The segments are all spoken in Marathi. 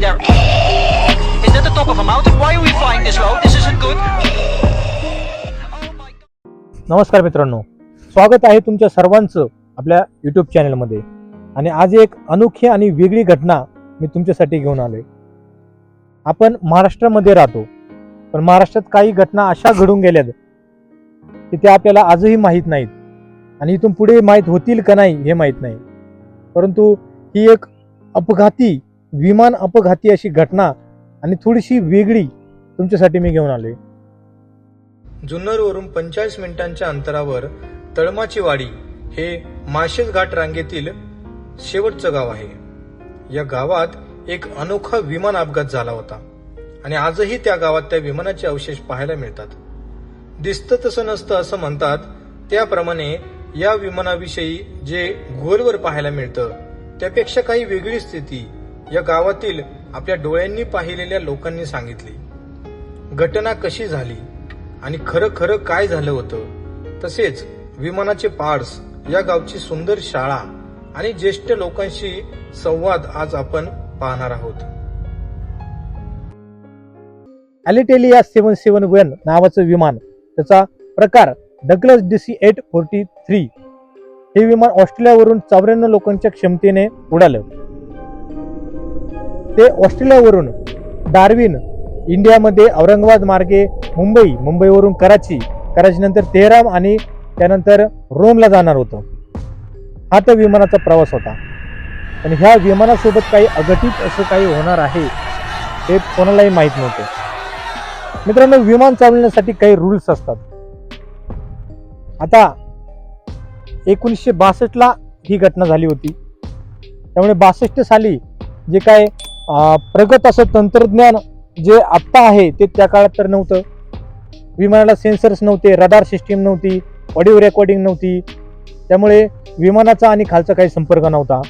see their is that the top of a mountain. Why are we flying this low? This isn't good. नमस्कार मित्रांनो. स्वागत आहे तुमच्या सर्वांचं आपल्या यूट्यूब चॅनलमध्ये आणि आज एक अनोखी आणि वेगळी घटना मी तुमच्यासाठी घेऊन आलोय. आपण महाराष्ट्रामध्ये राहतो. पण महाराष्ट्रात काही घटना अशा घडून गेल्यात की त्या आपल्याला आजही माहीत नाहीत. आणि इथून पुढे माहीत होतील का नाही हे माहीत नाही. परंतु ही एक अपघाती विमान अपघाती अशी घटना आणि थोडीशी वेगळी तुमच्यासाठी मी घेऊन आलोय. जुन्नरवरून पंचेचाळीस मिनिटांच्या अंतरावर तळमाची वाडी हे माशेज घाट रांगेतील शेवटचं गाव आहे. या गावात एक अनोखा विमान अपघात झाला होता आणि आजही त्या गावात त्या विमानाचे अवशेष पाहायला मिळतात. दिसतं तसं नसतं असं म्हणतात त्याप्रमाणे या विमानाविषयी जे गोलवर पाहायला मिळतं त्यापेक्षा काही वेगळी स्थिती या गावातील आपल्या डोळ्यांनी पाहिलेल्या लोकांनी सांगितले घटना कशी झाली आणि खरं खरं काय झालं होतं? तसेच विमानाचे पार्ट्स या गावची सुंदर शाळा आणि ज्येष्ठ लोकांशी संवाद आज आपण पाहणार आहोत. अलिटेलिया सेवन सेवन वन नावाचं विमान त्याचा प्रकार Douglas DC eight forty three. हे विमान ऑस्ट्रेलियावरून चौऱ्याण्णव लोकांच्या क्षमतेने उडालं. ते ऑस्ट्रेलियावरून डार्विन इंडियामध्ये औरंगाबाद मार्गे मुंबई मुंबईवरून कराची कराचीनंतर तेहराम आणि त्यानंतर रोमला जाणार होतं. हा तर विमानाचा प्रवास होता. पण ह्या विमानासोबत काही अघटित असं काही होणार आहे हे कोणालाही माहीत नव्हतं. मित्रांनो विमान चालवण्यासाठी काही रूल्स असतात. आता एकोणीसशे बासष्टला ही घटना झाली होती. त्यामुळे बासष्ट साली जे काय प्रगत असं तंत्रज्ञान जे आत्ता आहे ते त्या काळात तर नव्हतं. विमानाला सेन्सर्स नव्हते रडार सिस्टीम नव्हती ऑडिओ रेकॉर्डिंग नव्हती. त्यामुळे विमानाचा आणि खालचा काही संपर्क नव्हता.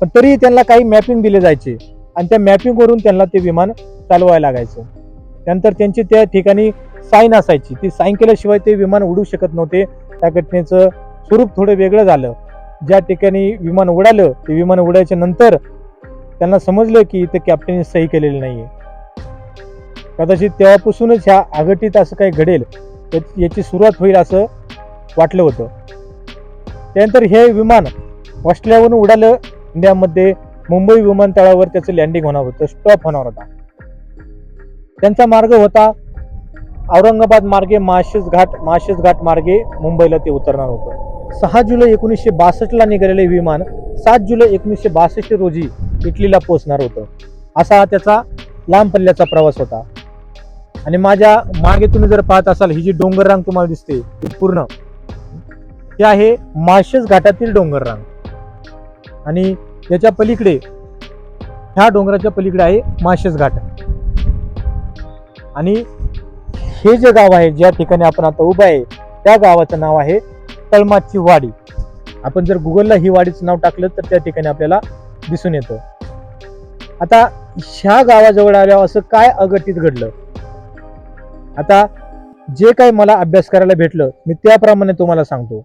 पण तरीही त्यांना काही मॅपिंग दिले जायचे. आणि त्या मॅपिंगवरून त्यांना ते विमान चालवायला लागायचं. त्यानंतर त्यांची त्या ठिकाणी साईन असायची. ती साईन केल्याशिवाय ते विमान उडू शकत नव्हते. त्या घटनेचं स्वरूप थोडं वेगळं झालं. ज्या ठिकाणी विमान उडालं ते विमान उडायच्या नंतर त्यांना समजलं की ते कॅप्टनने सही केलेली नाहीये. कदाचित तेव्हापासूनच ह्या आघटित असं काही घडेल याची सुरुवात होईल असं वाटलं होतं. त्यानंतर हे विमान ऑस्ट्रेलियावरून उडालं. इंडियामध्ये मुंबई विमानतळावर त्याचं लँडिंग होणार होतं स्टॉप होणार होता. त्यांचा मार्ग होता औरंगाबाद मार्गे माशेस घाट माशेस घाट मार्गे मुंबईला ते उतरणार होतं. सहा जुलै एकोणीसशे बासष्टला निघालेले विमान सात जुलै एकोणीसशे बासष्ट रोजी इटलीला पोहोचणार होतं. असा त्याचा लांब पल्ल्याचा प्रवास होता. आणि माझ्या मागे तुम्ही जर पाहत असाल ही जी डोंगर रांग तुम्हाला दिसते ती पूर्ण. ही आहे माळशेज घाटातील डोंगर रांग. आणि याच्या पलीकडे ह्या डोंगराच्या पलीकडे आहे माळशेज घाट. आणि हे जे गाव आहे ज्या ठिकाणी आपण आता उभं आहे त्या गावाचं नाव आहे तळमाची वाडी. आपण जर गुगलला ही वाडीचं नाव टाकलं तर त्या ठिकाणी आपल्याला दिसून येतं. आता ह्या गावाजवळ आल्यावर असं काय अघटित घडलं? आता जे काही मला अभ्यास करायला भेटलं मी त्याप्रमाणे तुम्हाला सांगतो.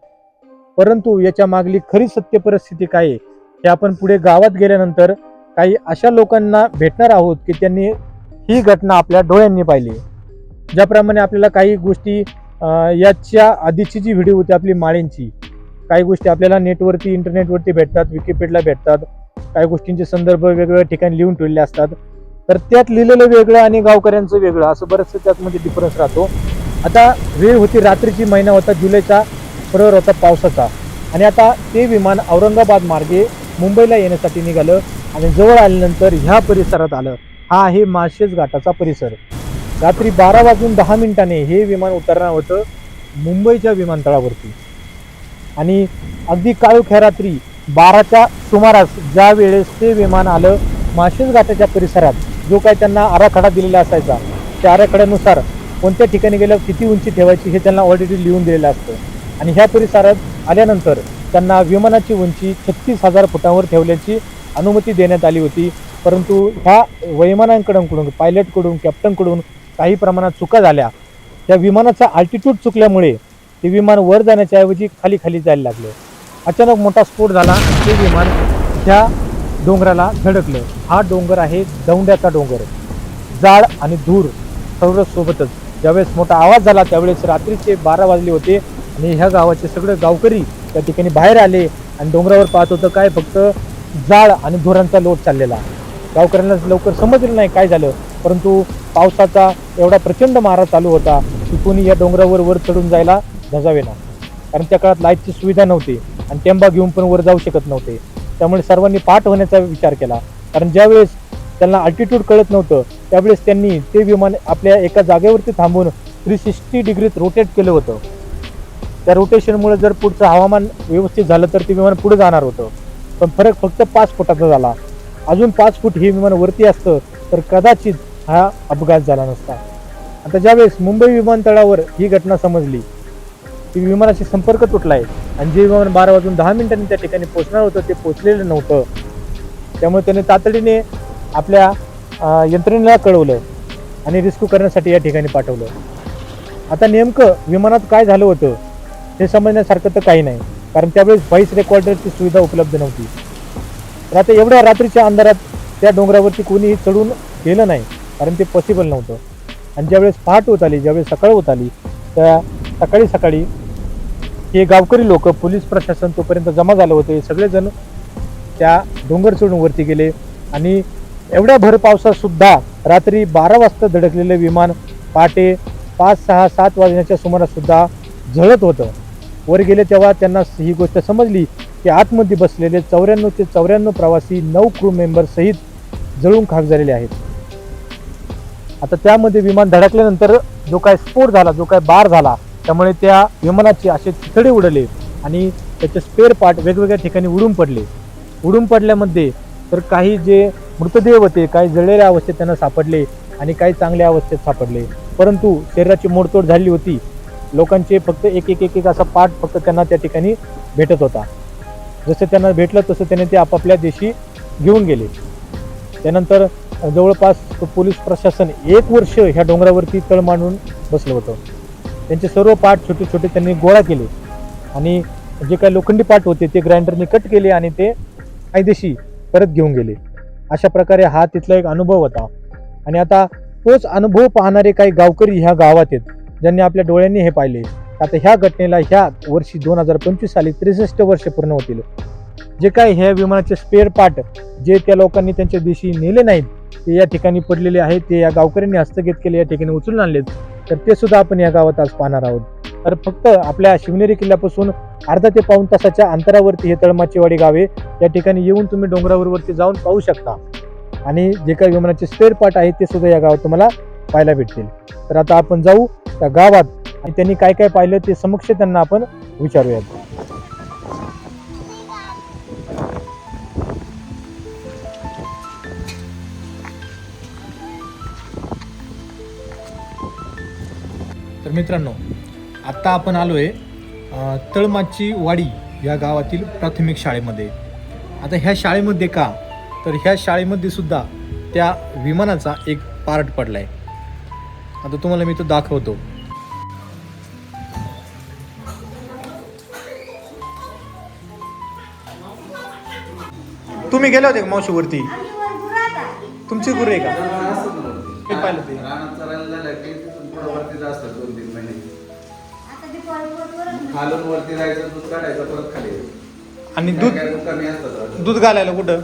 परंतु याच्या मागली खरी सत्य परिस्थिती काय आहे हे आपण पुढे गावात गेल्यानंतर काही अशा लोकांना भेटणार आहोत की त्यांनी ही घटना आपल्या डोळ्यांनी पाहिली. ज्याप्रमाणे आपल्याला काही गोष्टी याच्या आधीची जी व्हिडिओ होती आपली माळेंची काही गोष्टी आपल्याला नेटवरती इंटरनेटवरती भेटतात विकिपीडला भेटतात काही गोष्टींचे संदर्भ वेगवेगळ्या ठिकाणी लिहून ठेवलेले असतात. तर त्यात लिहिलेलं वेगळं आणि गावकऱ्यांचं वेगळं असं बरंचसं त्यातमध्ये डिफरन्स राहतो. आता वेळ होती रात्रीची महिना होता जुलैचा प्रवर होता पावसाचा. आणि आता ते विमान औरंगाबाद मार्गे मुंबईला येण्यासाठी निघालं आणि जवळ आल्यानंतर ह्या परिसरात आलं. हा आहे माळशेज घाटाचा परिसर. रात्री बारा वाजून दहा मिनिटाने हे विमान उतरणार होतं मुंबईच्या विमानतळावरती. आणि अगदी काळोख्या रात्री बाराच्या सुमारास ज्या वेळेस ते विमान आलं माळशेज घाटाच्या परिसरात जो काही त्यांना आराखडा दिलेला असायचा त्या आराखड्यानुसार कोणत्या ठिकाणी गेल्यावर किती उंची ठेवायची हे त्यांना ऑलरेडी लिहून दिलेलं असतं. आणि ह्या परिसरात आल्यानंतर त्यांना विमानाची उंची छत्तीस हजार फुटांवर ठेवल्याची अनुमती देण्यात आली होती. परंतु ह्या वैमानांकडून पायलटकडून कॅप्टनकडून काही प्रमाणात चुका झाल्या. त्या विमानाचा अल्टिट्यूड चुकल्यामुळे ते विमान वर जाण्याच्या ऐवजी खाली खाली जायला लागलं. अचानक मोठा स्फोट झाला. ते विमान त्या डोंगराला धडकलं हा डोंगर आहे दौंड्याचा डोंगर. जाळ आणि धूर सर्व सोबतच. ज्यावेळेस मोठा आवाज झाला त्यावेळेस रात्रीचे बारा वाजले होते आणि ह्या गावाचे सगळे गावकरी त्या ठिकाणी बाहेर आले आणि डोंगरावर पाहत होतं काय फक्त जाळ आणि धुरांचा लोट चाललेला. गावकऱ्यांना लवकर समजलं नाही काय झालं परंतु पावसाचा एवढा प्रचंड मारा चालू होता की कोणी या डोंगरावर वर चढून जायला धजावेना कारण त्या काळात लाईटची सुविधा नव्हती आणि टेंबा घेऊन पण वर जाऊ शकत नव्हते. त्यामुळे सर्वांनी पाठ होण्याचा विचार केला. कारण ज्यावेळेस त्यांना अल्टिट्यूड कळत नव्हतं त्यावेळेस त्यांनी ते विमान आपल्या एका जागेवरती थांबून थ्री सिक्स्टी डिग्रीत रोटेट केलं होतं. त्या रोटेशनमुळे जर पुढचं हवामान व्यवस्थित झालं तर ते विमान पुढे जाणार होतं. पण फरक फक्त पाच फुटाचा झाला. अजून पाच फूट हे विमान वरती असतं तर कदाचित हा अपघात झाला नसता. आता ज्यावेळेस मुंबई विमानतळावर ही घटना समजली की विमानाशी संपर्क तुटला आहे आणि जे विमान बारा वाजून दहा मिनिटांनी त्या ठिकाणी पोहोचणार होतं ते पोहोचलेलं नव्हतं. त्यामुळे त्याने तातडीने आपल्या यंत्रणेला कळवलं आणि रिस्क्यू करण्यासाठी या ठिकाणी पाठवलं. आता नेमकं विमानात काय झालं होतं हे समजण्यासारखं तर काही नाही. कारण त्यावेळेस व्हॉईस रेकॉर्डरची सुविधा उपलब्ध नव्हती. तर आता एवढ्या रात्रीच्या अंधारात त्या डोंगरावरती कोणीही चढून गेलं नाही कारण ते पॉसिबल नव्हतं. आणि ज्यावेळेस पहाट होत आली ज्यावेळेस सकाळ होत आली त्या सकाळी सकाळी हे गावकरी लोक पोलीस प्रशासन तोपर्यंत जमा झालं होते. सगळेजण त्या डोंगर चढून वरती गेले. आणि एवढ्या भर पावसात सुद्धा रात्री बारा वाजता धडकलेलं विमान पहाटे पाच सहा सात वाजण्याच्या सुमारास सुद्धा झळत होतं. वर गेले तेव्हा त्यांना ही गोष्ट समजली की आतमध्ये बसलेले चौऱ्याण्णव ते चौऱ्याण्णव प्रवासी नऊ क्रू मेंबर सहित जळून खाक झालेले आहेत. आता त्यामध्ये विमान धडकल्यानंतर जो काय स्फोट झाला जो काय बार झाला त्यामुळे त्या विमानाचे असे चितडे उडले आणि त्याचे स्पेअर पार्ट वेगवेगळ्या ठिकाणी उडून पडले. उडून पडल्यामध्ये तर काही जे मृतदेह होते काही जळलेल्या अवस्थेत त्यांना सापडले आणि काही चांगल्या अवस्थेत सापडले. परंतु शरीराची मोडतोड झाली होती. लोकांचे फक्त एक एक एक एक असा पार्ट फक्त त्यांना त्या ठिकाणी भेटत होता. जसं त्यांना भेटलं तसं त्याने ते आपापल्या देशी घेऊन गेले. त्यानंतर जवळपास पोलीस प्रशासन एक वर्ष ह्या डोंगरावरती तळ मांडून बसलं होतं. त्यांचे सर्व पार्ट छोटे छोटे त्यांनी गोळा केले. आणि जे काही लोखंडी पार्ट होते ते ग्राइंडरने कट केले आणि ते कायदेशी परत घेऊन गेले. अशा प्रकारे हा तिथला एक अनुभव होता. आणि आता तोच अनुभव पाहणारे काही गावकरी ह्या गावात आहेत ज्यांनी आपल्या डोळ्यांनी हे पाहिले. आता ह्या घटनेला ह्या वर्षी दोन हजार पंचवीस साली त्रेसष्ट वर्ष पूर्ण होतील. जे काय ह्या विमानाचे स्पेअर पार्ट जे त्या लोकांनी त्यांच्या दिवशी नेले नाहीत ते या ठिकाणी पडलेले आहेत ते या गावकऱ्यांनी हस्तगत केले या ठिकाणी उचलून आणलेत तर ते सुद्धा आपण या गावात आज पाहणार आहोत. तर फक्त आपल्या शिवनेरी किल्ल्यापासून अर्धा ते पाऊण तासाच्या अंतरावरती हे तळमाचीवाडी गावे या ठिकाणी येऊन तुम्ही डोंगरावर वरती जाऊन पाहू शकता. आणि जे काही विमानाचे स्पेअर पार्ट आहेत ते सुद्धा या गावात तुम्हाला पाहायला भेटतील. तर आता आपण जाऊ त्या गावात आणि त्यांनी काय काय पाहिलं ते समक्ष त्यांना आपण विचारूयात. मित्रांनो आत्ता आपण आलो आहे तळमाची वाडी या गावातील प्राथमिक शाळेमध्ये. आता ह्या शाळेमध्ये का? तर ह्या शाळेमध्ये सुद्धा त्या विमानाचा एक पार्ट पडला आहे आता तुम्हाला मी तो दाखवतो. तुम्ही गेले होते का मावशीवरती? तुमची गुरु आहे का? पाहिलं ते. पुढं वरती जास्त दोन तीन महिने. खालून वरती जायचं दूध काढायचं परत खाली. आणि दूध कमी असतात. दूध घालायला कुठं?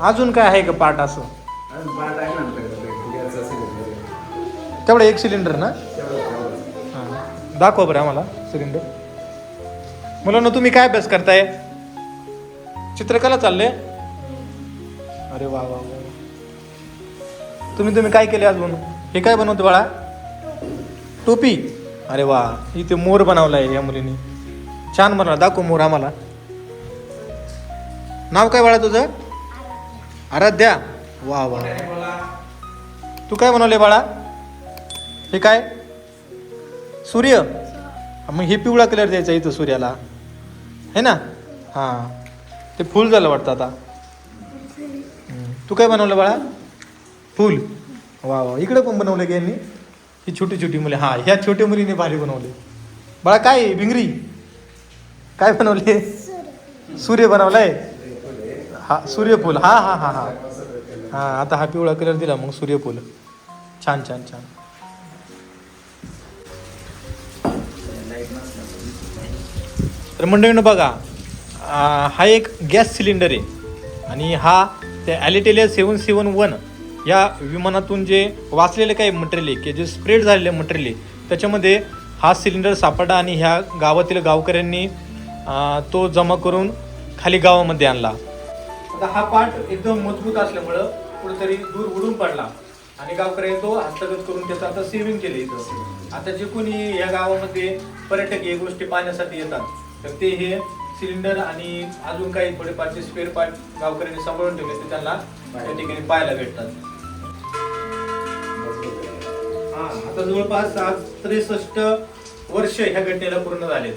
अजून काय आहे का पार्ट असं? ना. तेवढं एक सिलेंडर ना. हां. दाखवा बरं आम्हाला सिलेंडर. मुलांना तुम्ही काय अभ्यास करताय? चित्रकला चालले अरे वा वा वा. तुम्ही तुम्ही काय केले अजून हे काय बनवतो बाळा? टोपी? अरे वा इथे मोर बनवलाय या मुलीने. छान बनवला दाखव मोर आम्हाला. नाव काय बाळा तुझं? आराध्या. वा वा. तू काय बनवले बाळा? हे काय? सूर्य? मग हे पिवळा कलर द्यायचा इथं सूर्याला. है ना? हां. ते फुल झालं वाटतं आता. तू काय बनवलं बाळा? फुल. वा वा. इकडे पण बनवलं की यांनी. ही छोटी छोटी मुले. हां ह्या छोट्या मुलीने भारी बनवले. बाळा काय आहे? भिंगरी. काय बनवले? सूर्य बनवलाय? हा सूर्यफूल. हा हा हा हा. हा आता हा पिवळा कलर दिला मग सूर्यफूल. छान छान छान. तर मंडळीनं बघा हा एक गॅस सिलेंडर आहे. आणि हा त्या ॲलिटेलिया सेवन सेवन वन या विमानातून जे वाचलेले काही मटेरियल आहे की जे स्प्रेड झालेलं मटेरियल आहे त्याच्यामध्ये हा सिलेंडर सापडला आणि ह्या गावातील गावकऱ्यांनी तो जमा करून खाली गावामध्ये आणला. आता हा पाठ एकदम मजबूत असल्यामुळं कुठेतरी दूर उडून पडला. आणि गावकऱ्यांनी तो हस्तगत करून त्याचं आता सेव्हिंग केलं इथं. आता जे कोणी या गावामध्ये पर्यटक हे गोष्टी पाहण्यासाठी येतात तर ते हे सिलेंडर आणि अजून काही थोडेफारचे स्पेअर पार्ट गावकऱ्यांनी सांभाळून ठेवले ते त्यांना त्या ठिकाणी पाहायला भेटतात. हा आता जवळपास आज त्रेसष्ट वर्ष ह्या घटनेला पूर्ण झालेत.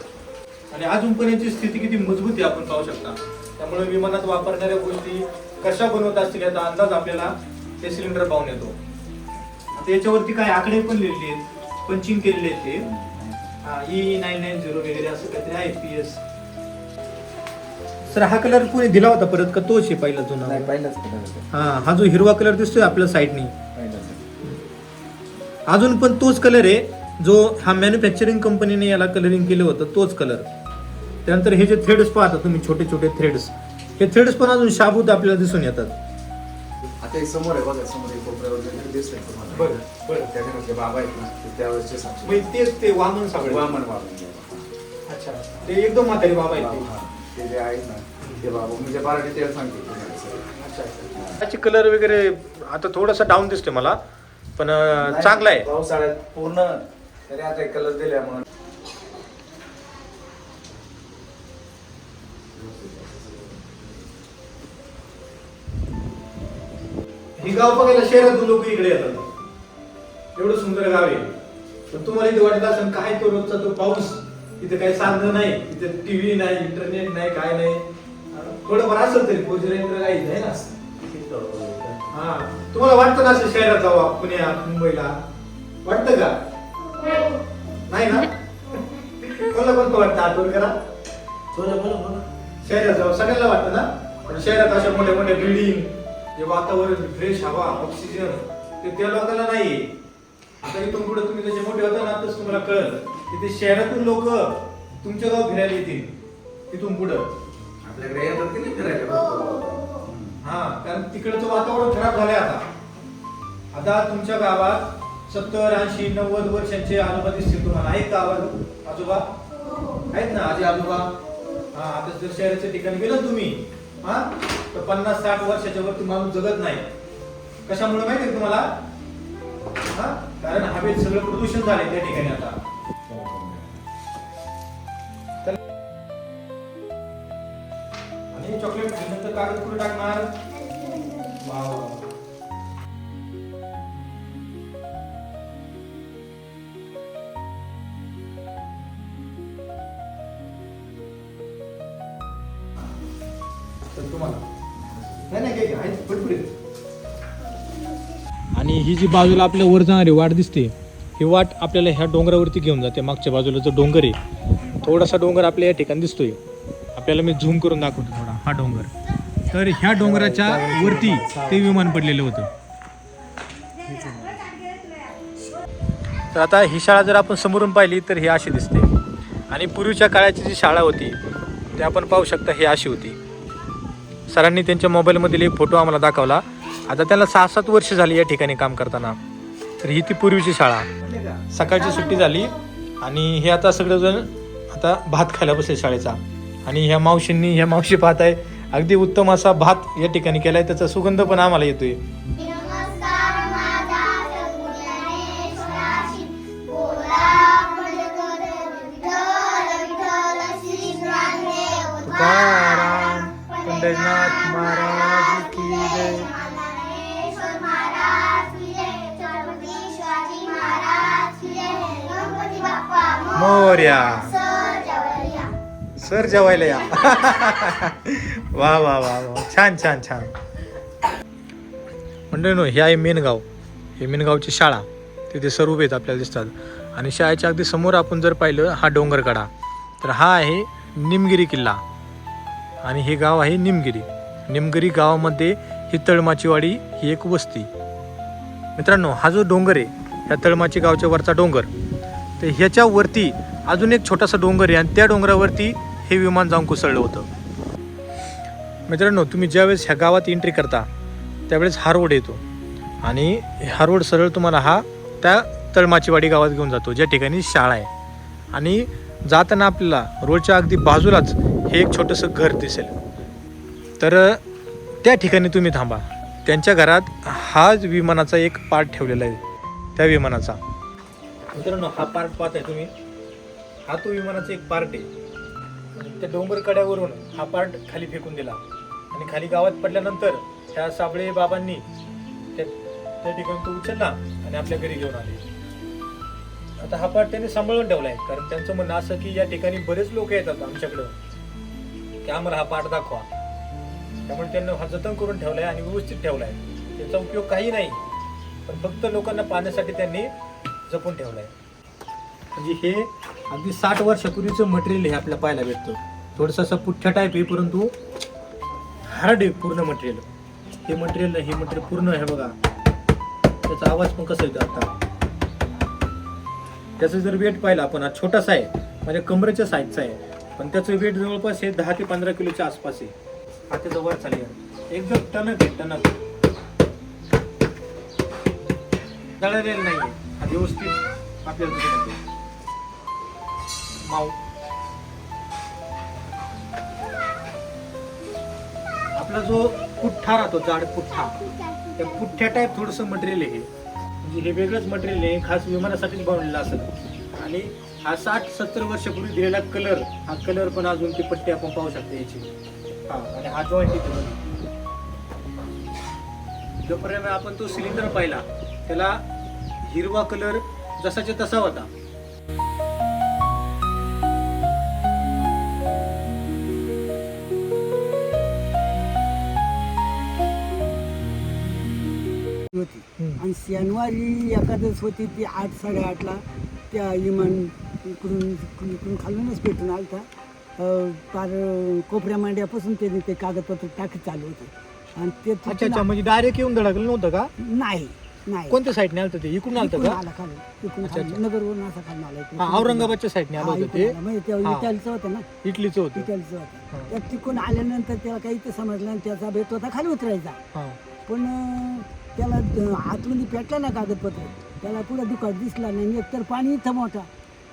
आणि अजूनपर्यंतची स्थिती किती मजबूत आहे आपण पाहू शकता. त्यामुळे विमानात वापरणाऱ्या गोष्टी कशा बनवत असतील याचा अंदाज आपल्याला ते सिलेंडर पाहून येतो. आता याच्यावरती काय आकडे पण लिहिलेले आहेत पंचिंग केलेले आहेत ते. ई नाईन नाईन झिरो वगैरे असं काहीतरी आहे पी एस सर हा कलर कोणी दिला होता परत का तोच आहे पहिला जुना? नाही पहिलाच हा हा जो हिरवा कलर दिसतोय आपल्या साईडनी अजून पण तोच कलर आहे. जो हा मॅन्युफॅक्चरिंग कंपनीने याला कलरिंग केलं होतं तोच कलर त्यानंतर हे जे थ्रेड्स पाहता तुम्ही छोटे छोटे थ्रेड्स हे थ्रेड्स पण अजून शाबूत आपल्याला दिसून येतात. आता हे समोर आहे बघा समोर एक कोपऱ्यावर वगैरे दिसतंय तुम्हाला. बरं, बरं. त्याच्याकडे ते बाबा आहेत ना ते त्यावेळेसचे साक्षी म्हणजे तेच ते वामन साबळे वामन बाबा अच्छा ते एकदम म्हातारी बाबा आहेत ते. हा, ते जे आहेत ना ते बाबा म्हणजे बारा डिटेल सांगते तुम्हाला. सगळं. अच्छा अच्छा. त्याचे कलर वगैरे आता थोडासा डाऊन दिसते मला. पण चांगला आहे. पावसाळ्यात पूर्ण तरी आता एक कलर दिल्या म्हणून. हे गाव बघायला शहरातून लोक इकडे येतात. एवढं सुंदर गाव आहे. पण तुम्हाला इथे वाटत असेल काय तो रोजचा तो पाऊस? इथे काही साधन नाही. इथे टीव्ही नाही इंटरनेट नाही काय नाही. थोडंफार असेल तरी पोजरेंद्र काही नाही ना? हा. तुम्हाला वाटतं ना असं शहरात जावा पुण्यात मुंबईला? वाटतं का? नाही ना? कोणाला कोणतं वाटतं? आठवण करा. शहरात जावं. सगळ्यांना वाटतं ना? पण शहरात अशा मोठ्या मोठ्या बिल्डिंग जे वातावरण फ्रेश हवा ऑक्सिजन ते त्या लोकांना नाही आता इथून पुढे तुम्ही जसे मोठे होता ना तसं तुम्हाला कळलं. की ते शहरातून लोक तुमच्या गाव फिरायला येतील. तिथून पुढं. आपल्याकडे येतात की नाही फिरायला? हा कारण तिकडचं वातावरण खराब झालंय आता. आता तुमच्या गावात सत्तर ऐंशी नव्वद वर्षांचे आजोबा दिसतील तुम्हाला आहेत का आवाज आजोबा? आहेत ना आजी आजोबा? हा आता जर शहराच्या ठिकाणी गेलं तुम्ही हा तर पन्नास साठ वर्षाच्या वरती माणूस जगत नाही. कशामुळे माहिती आहे तुम्हाला? हा कारण हवेत सगळं प्रदूषण झाले त्या ठिकाणी आता. आणि चॉकलेट नंतर कागद कुठे टाकणार? वाव. आणि ही जी बाजूला आपल्या वर जाणारी वाट दिसते ही वाट आपल्याला ह्या डोंगरावरती घेऊन जाते. मागच्या बाजूला जो डोंगर आहे थोडासा डोंगर आपल्या या ठिकाणी दिसतोय. आपल्याला मी झूम करून दाखवतो थोडा. हा डोंगर. तर ह्या डोंगराच्या वरती ते विमान पडलेलं होतं. तर आता ही शाळा जर आपण समोरून पाहिली तर ही अशी दिसते. आणि पूर्वीच्या काळाची जी शाळा होती ते आपण पाहू शकता ही अशी होती. सरांनी त्यांच्या मोबाईलमधील एक फोटो आम्हाला दाखवला. आता त्याला सहा सात वर्ष झाली या ठिकाणी काम करताना. तर ही ती पूर्वीची शाळा. सकाळची सुट्टी झाली आणि हे आता सगळेजण आता भात खायला बसले शाळेचा. आणि ह्या मावशींनी ह्या मावशी पाहत आहे अगदी उत्तम असा भात या ठिकाणी केलाय त्याचा सुगंध पण आम्हाला येतोय. नमस्कार सर जेवायला या. वा वा वा वा. छान छान छान. म्हणजे नो हे आहे मेनगाव हे मेनगावची शाळा. तिथे सर उभे आहेत आपल्याला दिसतात. आणि शाळेच्या अगदी समोर आपण जर पाहिलं हा डोंगरकडा. तर हा आहे निमगिरी किल्ला. आणि हे गाव आहे निमगिरी. निमगिरी गावामध्ये ही तळमाचीवाडी ही एक वस्ती. मित्रांनो हा जो डोंगर आहे ह्या तळमाची गावच्या वरचा डोंगर. तर ह्याच्यावरती अजून एक छोटासा डोंगर आहे. आणि त्या डोंगरावरती हे विमान जाऊन कोसळलं होतं. मित्रांनो तुम्ही ज्यावेळेस ह्या गावात एंट्री करता त्यावेळेस हा रोड येतो. आणि हा रोड सरळ तुम्हाला हा त्या तळमाचीवाडी गावात घेऊन जातो ज्या ठिकाणी शाळा आहे. आणि जाताना आपल्याला रोडच्या अगदी बाजूलाच हे एक छोटंसं घर दिसेल. तर त्या ठिकाणी तुम्ही थांबा. त्यांच्या घरात हा विमानाचा एक पार्ट ठेवलेला आहे त्या विमानाचा. मित्रांनो हा पार्ट पाहताय तुम्ही. हा तो विमानाचा एक पार्ट आहे. त्या डोंगर कड्यावरून हा पार्ट खाली फेकून दिला. आणि खाली गावात पडल्यानंतर त्या साबळे बाबांनी त्या त्या ठिकाणी तो उचलला आणि आपल्या घरी घेऊन आले. आता हा पार्ट त्यांनी सांभाळून ठेवला आहे कारण त्यांचं म्हणणं असं की या ठिकाणी बरेच लोक येतात आमच्याकडं. की आम्हाला हा पार्ट दाखवा. त्यामुळे त्यांनी हा जतन करून ठेवला आहे आणि व्यवस्थित ठेवला आहे त्याचा उपयोग काही नाही पण फक्त लोकांना पाहण्यासाठी त्यांनी जपून ठेवलाय. म्हणजे हे अगदी साठ वर्षापूर्वीचं मटेरियल हे आपल्याला पाहायला भेटतं. थोडंसं असं पुठ्ठा टाईप आहे परंतु हार्ड आहे पूर्ण मटेरियल हे मटेरियल हे मटेरियल पूर्ण आहे बघा. त्याचा आवाज पण कसा येतो आता? त्याचं जर वेट पाहिलं आपण हा छोटासा आहे म्हणजे कमरेच्या साईजचा आहे. पण त्याचं वेट जवळपास हे दहा ते पंधरा किलोच्या आसपास आहे. हा त्याचा वर चालेल एकदम टणक आहे टणक. दळलेलं नाही हा व्यवस्थित आपल्याला दिसून आपला जो पुठ्ठा राहतो जाड पुठ्ठा त्या पुठ्ठ्या टाईप थोडंसं मटेरियल आहे म्हणजे हे वेगळंच मटेरियल आहे खास विमानासाठीच बनवलेलं असेल. आणि हा साठ सत्तर वर्षापूर्वी दिलेला कलर हा कलर पण अजून ती पट्टी आपण पाहू शकतो याची. हा आणि हा जॉईंट इथे बघा. जोपर्यंत आपण तो सिलेंडर पाहिला त्याला हिरवा कलर जसाच्या तसा होता. होती. आणि शनिवारी एकादश होती ती आठ साडेआठला. त्या इमान इकडून इकडून खालूनच पेटून आलता. पार कोपऱ्या मांड्यापासून त्याने ते कागदपत्र टाकी चालू होते. आणि ते अच्छा म्हणजे डायरेक्ट येऊन धडकलं नव्हतं का? नाही नाही. कोणत्या साईडने आलं होतं ते? इकडून आलं होतं आला खाली. इकडून अच्छा, खाली. अच्छा. नगरवरून असा खाली आला इकडून. औरंगाबादच्या साईडने आलं हा, होतं इकडून ते? आला. म्हणजे ते हा. इटालीचं होतं ना? इटलीचं होतं. इटालीचं हा. होतं त्या तिकडून आल्यानंतर त्याला काही ते समजलं आणि त्याचा बेत होता खाली उतरायचा. हा. पण अं, त्याला आतमध्ये पेटलं ना कागदपत्र. त्याला पुढं दुकान दिसला नाही. एकतर पाणी इथं मोठा.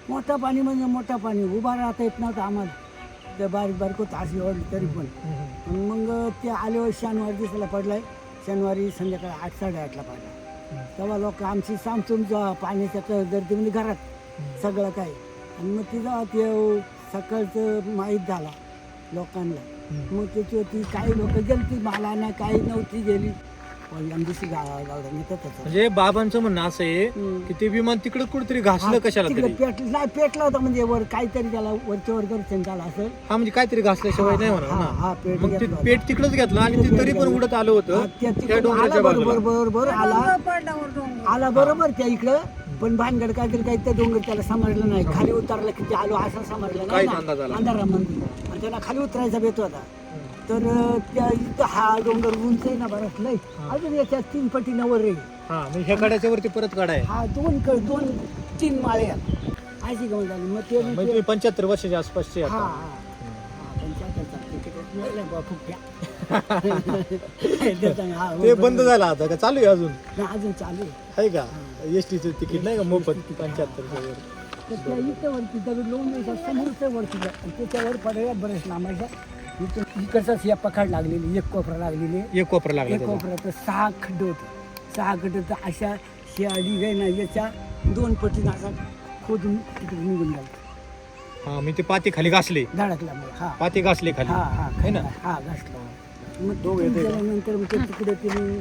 मोठा पाणी म्हणजे मोठा पाणी. उभा राहता येत नव्हतं आम्हाला. त्या बारीक बारीक होतं अशी ओढली तरी पण. मग ते आल्यावर शनिवारी दिसायला पडलाय. शनिवारी संध्याकाळी आठ साडेआठला पडला. तेव्हा लोक आमची सामसूम पाण्याच्या गर्दी म्हणजे घरात. सगळं काही. आणि मग तिथं ते सकाळचं माहीत झाला लोकांना. मग त्याची काही लोक गेलती. मला नाही काही नव्हती गेली. गावडा त्याचं म्हणजे बाबांचं म्हणणं असं आहे. की ते विमान तिकडे कुठेतरी घासलं कशाला तिकडे तरी? पेटलं नाही पेटला होता म्हणजे वर काहीतरी त्याला वरच्या वर दर्शन झालं असेल. हा म्हणजे काहीतरी घासल्याशिवाय नाही हा, हा, ना पेट मग ते घेतलं होतं. पेट तिकडच घेतलं आणि ते तरी पण उडत आलं होतं हा, त्या त्या तिकडून डोंगराच्या आला बरोबर बाजूला. बरोबर आला. आला बरोबर त्या इकडं पण भानगड काहीतरी काही त्या डोंगर त्याला समजलं नाही. खाली उतरला की ते आलो असं समजलं नाही काहीच ना. अंदाज आला. अंधारामध्ये. आणि त्याला खाली उतरायचा बेत होता तर त्या इथं हा डोंगर उंच आहे ना बराच लय अजून याच्या तीन पटी नवर रे हा म्हणजे ह्या कड्याच्या वरती परत काढाय हा. दोन क दोन तीन माळे आहेत अशी गमत झाली मग ते म्हणजे तुम्ही पंच्याहत्तर वर्षाच्या आसपासचे हा आता हा हा, तिकीट मिळालं बा फुकट्या हा, ते. बंद झालं आता का? चालू आहे अजून? नाही, अजून चालू आहे. आहे का? एस टीचं तिकीट नाही का? मोफत पंच्याहत्तरच्या वर. तर त्या इथं वरती दगड लावून द्यायचा समोरचं वरती जा. आणि त्याच्यावर पडल्या बरेच लांबायचा इथं इकडचाच या पखाड लागलेली एक कोपरा लागलेली. आहे. एक कोपरा लागला एक त्याचा. कोपऱ्यात सहा खड्डे होते. सहा खड्डे तर अशा शियाडी आहे ना याच्या दोन पटीनं असा खोदून तिकडे निघून गेला. हा मी ते पाती खाली घासले. धडकला मग हा. पाती घासले खाली. हा हा है ना? हा घासला. मग दोघं तिथून येते का? गेल्यानंतर मग ते तिकडे तिने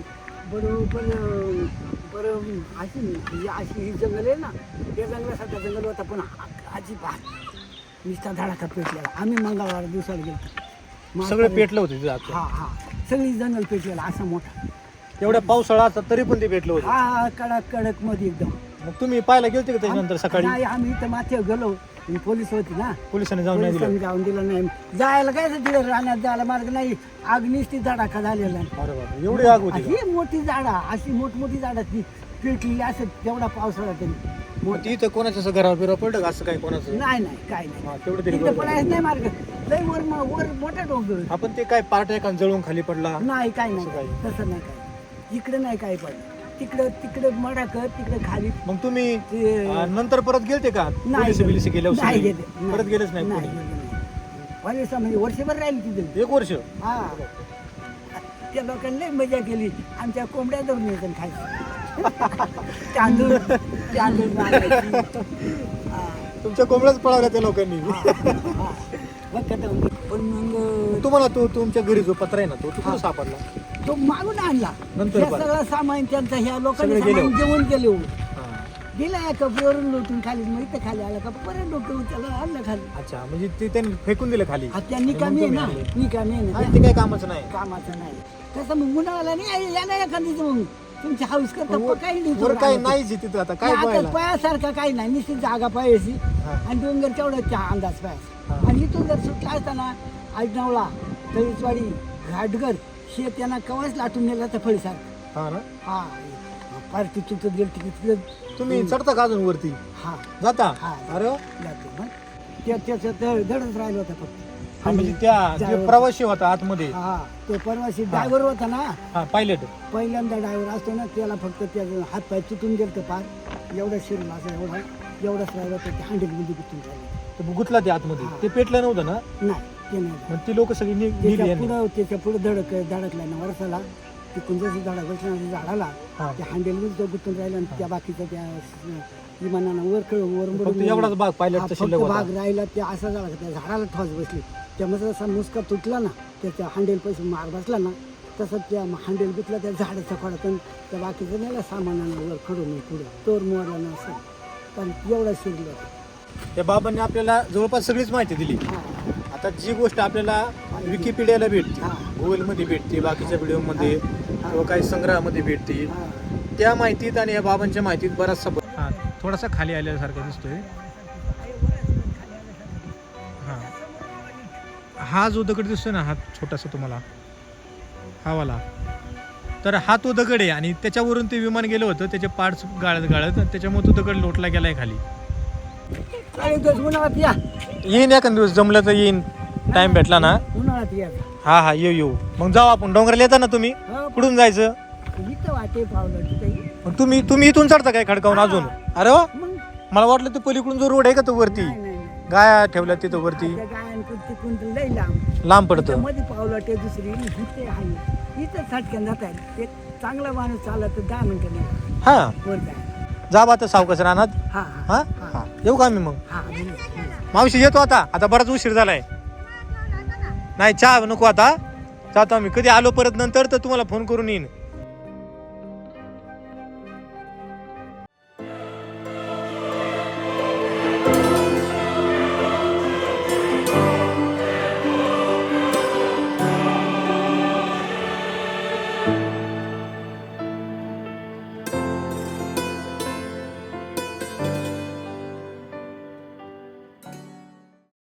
बरोबर अं, बरं अशी अशी ही जंगल आहे ना त्या जंगलासारखा जंगल होता पण आ- अजिबात नुसता धडाका पेटलेला. आम्ही मंगळवार दिवसाला गेलो सगळं पेटलं होतं तिथं. हा हा. सगळी जंगल पेटलेला असा मोठा. एवढ्या पावसाळा आता तरी पण ते पेटलं होतं. हा कडक कडकमध्ये एकदम. मग तुम्ही पाहायला गेलते का त्याच्यानंतर सकाळी? नाही आम्ही इथं माथ्यावर गेलो. पोलीस होती ना. पोलिसांनी जाऊन नाही दिलं. पोलिसांनी जाऊन दिलं नाही. जायला काय तिथे राहण्यात जायला मार्ग नाही. अग्निस्ती धडाका झालेला आहे. अरे बापरे एवढी आग होती का? अशी मोठी झाडा अशी मोठमोठी झाडा ती पेटली असं तेवढा पावसाळा तरी मग ती इथं कोणाच्या असं घरावर बिरावर पडलं का? असं काही कोणाचं? नाही नाही काय नाही. हा, तेवढं तरी तिकडे बरं. पडायचं नाही मार्ग. लय वर म- वर मोठा डोंगर. आपण ते काय पार्ट एखाद जळून खाली पडला? नाही काय नाही? तसं नाही काय इकडे नाही काय पडलं तिकडं तिकडे मडाकर तिकडे खाली. मग तुम्ही ते अं, नंतर परत गेलते का? नाही पोलीस गेले. बिलिस गेल्या नाही? गेले. परत गेलेच नाही नाही कोणी. गेले नाही. पोलीस म्हणजे वर्षभर राहील तिथे. एक वर्ष? हा. त्या लोकांनी लई मजा केली. आमच्या कोंबड्या धरून येतात खायचं. तांदूळ तांदूळ मागायची. हा, तुमच्या कोंबड्याच पळवल्या त्या लोकांनी. हा. पण मग तुम्हाला तो तुमच्या घरी जो पत्र आहे ना तो कुठं सापडला? तो मागून आणला. नंतर हे. सगळं सामान त्यांचं ह्या लोकांनी सगळे गेले. सामान जेवण केले. हो. हा. दिला या कपड्यावरून लोटून खाली मग इथं खाली आला का? परत डोकं त्याला आणलं खाली. अच्छा म्हणजे ते त्यांनी फेकून दिलं खाली. हा, त्या निकामी आहे ना? निकामी आहे ना ते काही कामाचं नाही. कामाचं नाही. तसं मग मुलाला नाही या नाही एखादीचं मग. तुमची हाऊस करता प- काही नाही वर आवडतं. नाहीच आहे तिथं आता काय नाही, पाहायला? पायासारखा काही नाही निश्चित जागा पायाची. आणि डोंगर तेवढं चहा अंदाज हा. पायाचा आणि इथून जर सुटला असताना आजनावळा तळीचवाडी घाटघर हे त्यांना कवाच लाटून नेला तर फळीसारखं. हा ना? हा. फार ती चुकत गेल तिकडे तुम्ही चढता का अजून वरती? हा. जाता? हा. अरे वा. जातो. मग त्या त्याचं तर धडच राहिलं होतं फक्त. हा, म्हणजे त्या जे. प्रवासी होता आतमध्ये. हा तो परवाशी ड्रायव्हर होता ना? हा पायलट पहिल्यांदा ड्रायव्हर असतो ना त्याला फक्त त्याचं हात पाय तुटून गेलं पार. एवढा शिरला असं एवढा एवढाच राहिला तर त्या हँडलमध्ये गुतून राहिलं. तर गुतला ते आतमध्ये. ते पेटलं नव्हतं ना? नाही ते नाही मग ती लोक सगळी नि- निघली त्याच्या यांनी. पुढं त्याच्या पुढं धडक धडकला ना वरसाला. ते कुंजाचं झाडा बसल्या झाडाला. हा. त्या हँडलमध्ये तो गुतून राहिला आणि त्या बाकीचं त्या विमानानं वर वर फक्त एवढाच भाग पायलटचा शिल्लक फक्त होता. भाग राहिला ते असा झाला का त्या झाडाला ठोस बसली. त्यामध्ये जसा मुसका तुटला ना त्याच्या हँडेल पैसे मार बसला ना तसं त्या हँडेल गुतला त्या झाडाच्या खोडातून त्या बाकीचं नेला सामानानं वर खडून पुढे. तोर मोरला ना असं. पण एवढा शिरलं. त्या बाबांनी आपल्याला जवळपास सगळीच माहिती दिली. आता जी गोष्ट आपल्याला विकिपीडियाला भेटते हा. गुगलमध्ये भेटते बाकीच्या व्हिडिओमध्ये किंवा काही संग्रहामध्ये भेटते. त्या माहितीत आणि या बाबांच्या माहितीत बराचसा हा थोडासा खाली आल्यासारखा दिसतोय. हा जो दगड दिसतोय ना हा छोटासा तुम्हाला हा वाला. तर हा तो दगड आहे आणि त्याच्यावरून ते विमान गेलं होतं त्याचे पार्ट्स गाळत गाळत त्याच्यामुळे तो दगड लोटला गेलाय खाली. येईन एखाद दिवस जमलं तर येईन. टाइम भेटला ना. उन्हाळ्यात या. हा हा येऊ येऊ. मग जाऊ आपण. डोंगराला येता ना तुम्ही? हो, कुठून जायचं? इथं वाटे पावलं तिथं मग तुम्ही तुम्ही इथून चढता काय खडकावून अजून? अरे वा. मग? मला वाटलं ते पलीकडून जो रोड आहे का तो वरती? नाही. गाया ठेवल्या तिथं वरती? त्या गायांकडून तिकडून तर लई लांब. लांब पडतं. मध्ये पावलं ते दुसरी इथे आहे. इथं सटकन जात आहे. एक चांगला माणूस चालला तर दहा मिनिटं नाही. हा. वर जाय जा बा आता सावकाश रानात. हा हा. हा? येऊ का मी मग? हा बोला. मावशी येतो आता. आता बराच उशीर झालाय. नाही चहा नको आता. जातो आम्ही कधी आलो परत नंतर तर तुम्हाला फोन करून येईन.